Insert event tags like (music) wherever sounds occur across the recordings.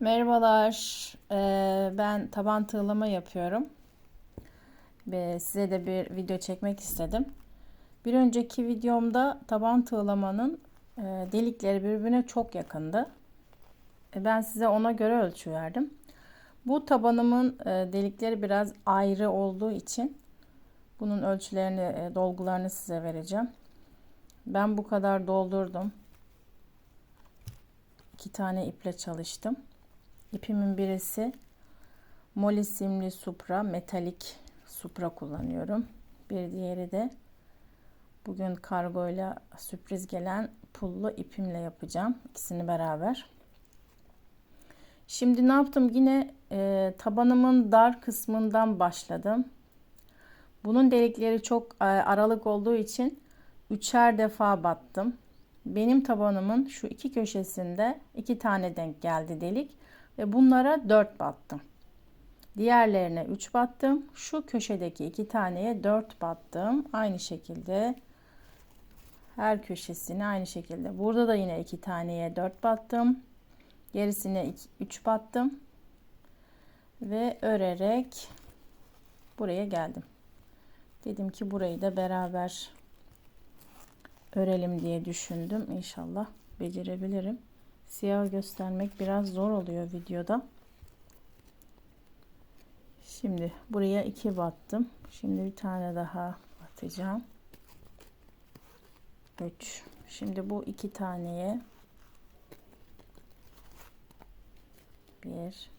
Merhabalar. Ee, ben taban tığlama yapıyorum. Ve size de bir video çekmek istedim. Bir önceki videomda taban tığlamanın e, delikleri birbirine çok yakındı. E, ben size ona göre ölçü verdim. Bu tabanımın e, delikleri biraz ayrı olduğu için bunun ölçülerini, dolgularını size vereceğim. Ben bu kadar doldurdum. İki tane iple çalıştım. İpimin birisi Molly simli Supra metalik Supra kullanıyorum. Bir diğeri de bugün kargoyla sürpriz gelen pullu ipimle yapacağım. İkisini beraber. Şimdi ne yaptım? Yine e, tabanımın dar kısmından başladım. Bunun delikleri çok e, aralık olduğu için üçer defa battım. Benim tabanımın şu iki köşesinde iki tane denk geldi delik ve bunlara 4 battım. Diğerlerine 3 battım. Şu köşedeki iki taneye 4 battım. Aynı şekilde her köşesine aynı şekilde. Burada da yine iki taneye 4 battım. Gerisine 3 battım. Ve örerek buraya geldim. Dedim ki burayı da beraber örelim diye düşündüm. İnşallah becerebilirim. Siyah göstermek biraz zor oluyor videoda. Şimdi buraya iki battım. Şimdi bir tane daha batacağım. 3. Şimdi bu iki taneye bir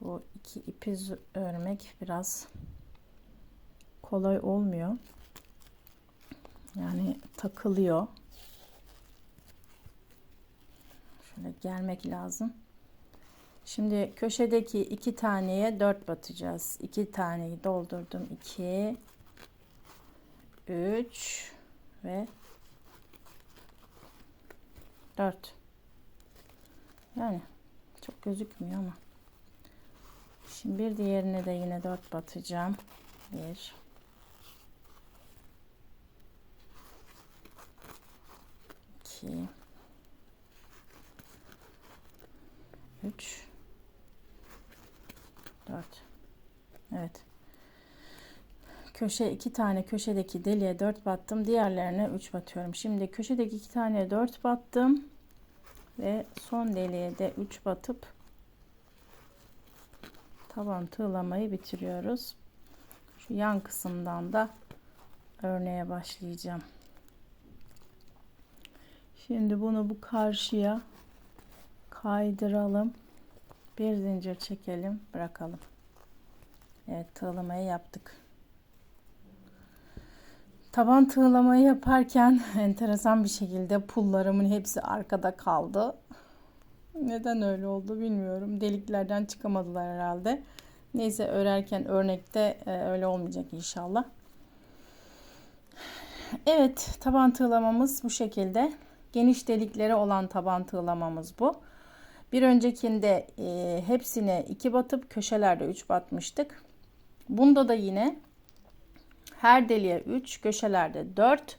bu iki ipi örmek biraz kolay olmuyor. Yani takılıyor. Şöyle gelmek lazım. Şimdi köşedeki iki taneye dört batacağız. İki taneyi doldurdum. 2 3 ve 4 yani çok gözükmüyor ama şimdi bir diğerine de yine 4 batacağım 1 2 3 4 Evet. Köşe iki tane köşedeki deliğe 4 battım. Diğerlerine 3 batıyorum. Şimdi köşedeki iki tane 4 battım. Ve son deliğe de 3 batıp taban tığlamayı bitiriyoruz. Şu yan kısımdan da örneğe başlayacağım. Şimdi bunu bu karşıya kaydıralım. Bir zincir çekelim, bırakalım. Evet, tığlamayı yaptık. Taban tığlamayı yaparken (laughs) enteresan bir şekilde pullarımın hepsi arkada kaldı. Neden öyle oldu bilmiyorum. Deliklerden çıkamadılar herhalde. Neyse örerken örnekte e, öyle olmayacak inşallah. Evet taban tığlamamız bu şekilde. Geniş delikleri olan taban tığlamamız bu. Bir öncekinde e, hepsine 2 batıp köşelerde 3 batmıştık. Bunda da yine her deliğe 3, köşelerde 4.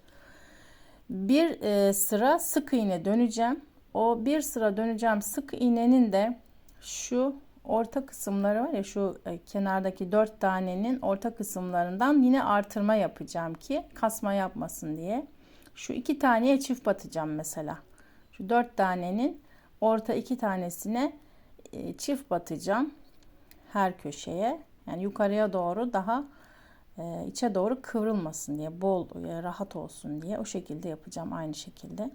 Bir e, sıra sık iğne döneceğim. O bir sıra döneceğim sık iğnenin de şu orta kısımları var ya şu e, kenardaki 4 tanenin orta kısımlarından yine artırma yapacağım ki kasma yapmasın diye. Şu iki taneye çift batacağım mesela. Şu 4 tanenin orta iki tanesine e, çift batacağım her köşeye. Yani yukarıya doğru daha e, içe doğru kıvrılmasın diye bol e, rahat olsun diye o şekilde yapacağım aynı şekilde.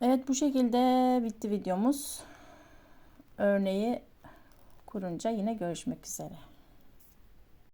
Evet bu şekilde bitti videomuz. Örneği kurunca yine görüşmek üzere.